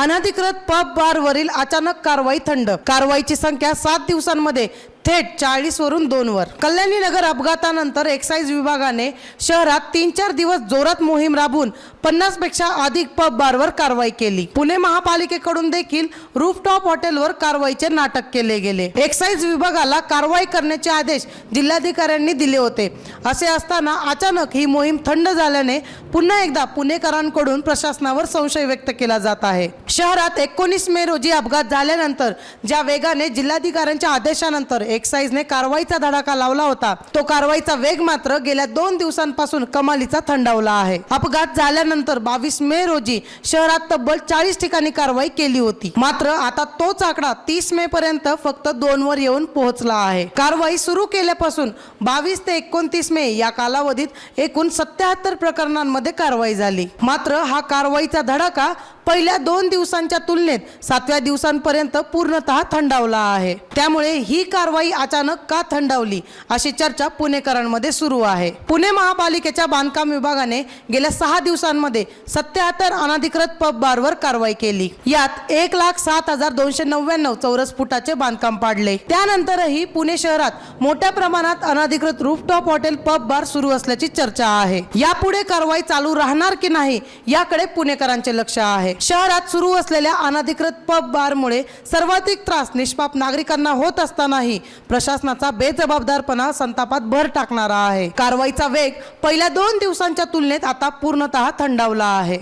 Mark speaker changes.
Speaker 1: अनधिकृत पब बारवरील अचानक कारवाई थंड. कारवाईची संख्या सात दिवसांमध्ये थेट चाळीसवरून दोनवर कल्याणीनगर कल्याणी नगर अपघातानंतर एक्साईज विभागाने शहरात तीन चार दिवस जोरात मोहीम राबवून पन्नासपेक्षा अधिक पब बारवर कारवाई केली. पुणे महापालिकेकडून देखील रूफटॉप हॉटेलवर कारवाईचे नाटक केले गेले. एक्साईज विभागाला कारवाई करण्याचे आदेश जिल्हाधिकाऱ्यांनी दिले होते. असे असताना अचानक ही मोहीम थंड झाल्याने पुन्हा एकदा पुणेकरांकडून प्रशासनावर संशय व्यक्त केला जात आहे. शहरात एकोणीस मे रोजी अपघात झाल्यानंतर ज्या वेगाने जिल्हाधिकाऱ्यांच्या आदेशानंतर एक्साईजने कारवाईचा धडाका लावला होता. तो कारवाईचा वेग मात्र गेल्या दोन दिवसांपासून कमालीचा थंडावला आहे. अपघात झाल्यानंतर बावीस मे रोजी शहरात तब्बल चाळीस ठिकाणी कारवाई केली होती. मात्र आता तोच आकडा तीस मे पर्यंत फक्त दोन वर येऊन पोहोचला आहे. कारवाई सुरू केल्यापासून बावीस ते एकोणतीस मे या कालावधीत एकूण सत्याहत्तर प्रकरणांमध्ये कारवाई झाली. मात्र हा कारवाईचा धडाका पहिल्या दोन दिवसांच्या तुलनेत सातव्या दिवसांपर्यंत पूर्णतः थंडावला आहे. त्यामुळे ही कारवाई अचानक का थंडावली अशी चर्चा पुणेकरांमध्ये सुरू आहे. पुणे महापालिकेच्या बांधकाम विभागाने गेल्या सहा दिवसांमध्ये सत्याहत्तर अनधिकृत पब बारवर कारवाई केली. यात एक लाख सात हजार दोनशे नव्याण्णव चौरस फुटाचे बांधकाम पाडले. त्यानंतरही पुणे शहरात मोठ्या प्रमाणात अनधिकृत रूफटॉप हॉटेल पब बार सुरू असल्याची चर्चा आहे. यापुढे कारवाई चालू राहणार की नाही याकडे पुणेकरांचे लक्ष आहे. शहरात सुरू असलेल्या अनधिकृत पब बारमुळे सर्वाधिक त्रास निष्पाप नागरिकांना होत असतानाही प्रशासनाचा बेजबाबदारपणा संतापात भर टाकणारा आहे. कारवाईचा वेग पहिल्या दोन दिवसांच्या तुलनेत आता पूर्णतः थंडावला आहे.